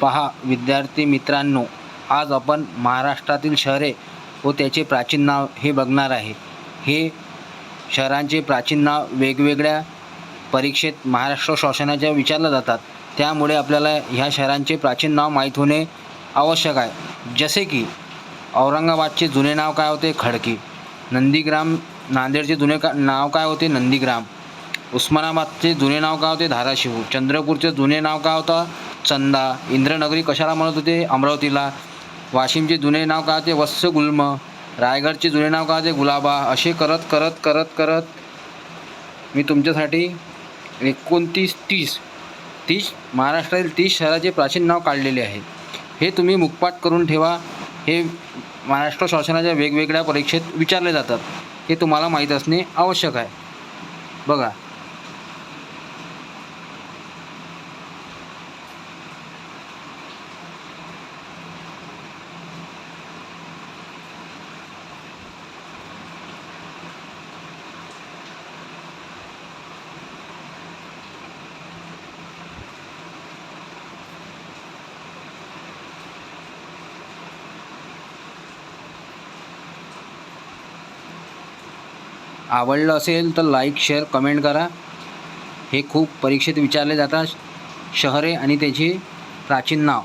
पहा विद्यार्थी मित्रांनो आज आपण महाराष्ट्रातील शहरे व त्याचे प्राचीन नाव हे बघणार आहे. हे शहरांचे प्राचीन नाव वेगवेगळ्या परीक्षेत महाराष्ट्र शासनाच्या विचारल्या जातात. त्यामुळे आपल्याला ह्या शहरांचे प्राचीन नाव माहीत होणे आवश्यक आहे. जसे की औरंगाबादचे जुने नाव काय होते? खडकी. नंदीग्राम नांदेडचे जुने का नाव काय होते? नंदीग्राम. उस्मानाबादचे जुने नाव काय होते? धाराशिव. चंद्रपूरचे जुने नाव काय होतं? चंदा इंद्रनगरी कशाला म्हणत होते? अमरावतीला. वाशिमचे जुने नाव काय ते? वत्स गुल्म. रायगडचे जुने नाव काय ते? गुलाबा. असे करत करत करत करत. मी तुमच्यासाठी एकोणतीस तीस तीस महाराष्ट्रातील तीस शहराचे प्राचीन नाव काढलेले आहे. हे तुम्ही मुखपाठ करून ठेवा. हे महाराष्ट्र शासनाच्या वेगवेगळ्या परीक्षेत विचारले जातात. हे तुम्हाला माहीत असणे आवश्यक आहे. बघा आवडलं असेल तर लाईक शेअर कमेंट करा. हे खूप परीक्षेत विचारले जातात. शहरे आणि त्याचे प्राचीन नाव.